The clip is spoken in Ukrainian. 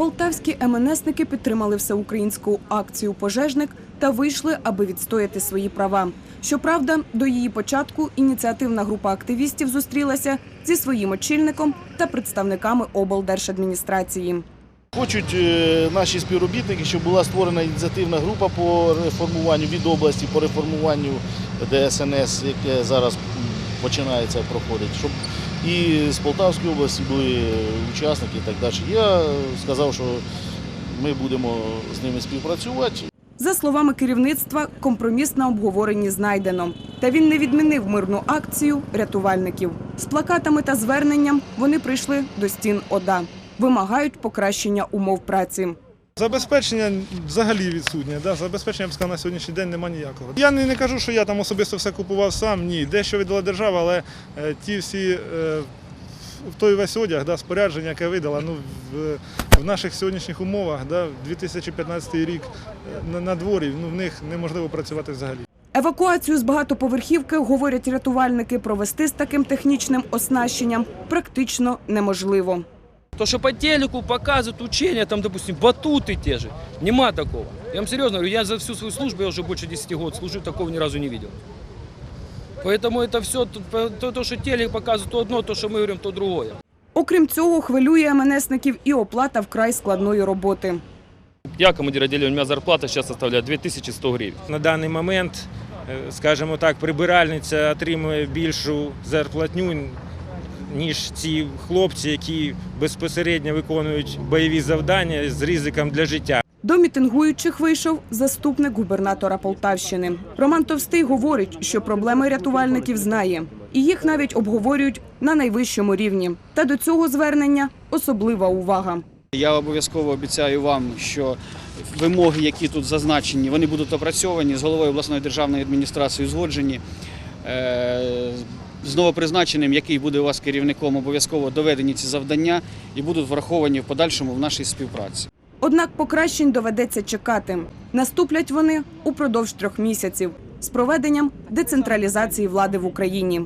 Полтавські МНСники підтримали всеукраїнську акцію Пожежник та вийшли, аби відстояти свої права. Щоправда, до її початку ініціативна група активістів зустрілася зі своїм очільником та представниками облдержадміністрації. Хочуть е, наші співробітники, щоб була створена ініціативна група по реформуванню від області, по реформуванню ДСНС, яке зараз починається проходить, і з Полтавської області були учасники і так далі. Я сказав, що ми будемо з ними співпрацювати. За словами керівництва, компроміс на обговоренні знайдено. Та він не відмінив мирну акцію рятувальників. З плакатами та зверненням вони прийшли до стін ОДА. Вимагають покращення умов праці. Забезпечення взагалі відсутнє. Да? Забезпечення я б сказав, на сьогоднішній день немає ніякого. Я не, не кажу, що я там особисто все купував сам. Ні, дещо віддала держава, але е, ті всі е, в той весь одяг, да, спорядження, яке видала, ну, в, в наших сьогоднішніх умовах, да, 2015 рік е, на, на дворі, ну, в них неможливо працювати взагалі. Евакуацію з багатоповерхівки, говорять рятувальники, провести з таким технічним оснащенням практично неможливо. То, что по телеку показывают учения, там, допустим, батуты те же. Нема такого. Я вам серьезно говорю, я за всю свою службу, я уже больше 10 год служу, такого ни разу не видел. Поэтому это все, то, то, что телек показывает, то одно, то, что мы говорим, то другое. Окрім цього, хвилює МНСників і оплата вкрай складної роботи. Я командир отделения, у меня зарплата сейчас составляет 2100 гривен. На даний момент, е, скажімо так, прибиральниця отримує більшу зарплатню, ніж ці хлопці, які безпосередньо виконують бойові завдання з ризиком для життя. До мітингуючих вийшов заступник губернатора Полтавщини. Роман Товстий говорить, що проблеми рятувальників знає, і їх навіть обговорюють на найвищому рівні. Та до цього звернення особлива увага. Я обов'язково обіцяю вам, що вимоги, які тут зазначені, вони будуть опрацьовані з головою обласної державної адміністрації, узгоджені. З новопризначеним, який буде у вас керівником, обов'язково доведені ці завдання і будуть враховані в подальшому в нашій співпраці. Однак покращень доведеться чекати. Наступлять вони упродовж трьох місяців з проведенням децентралізації влади в Україні.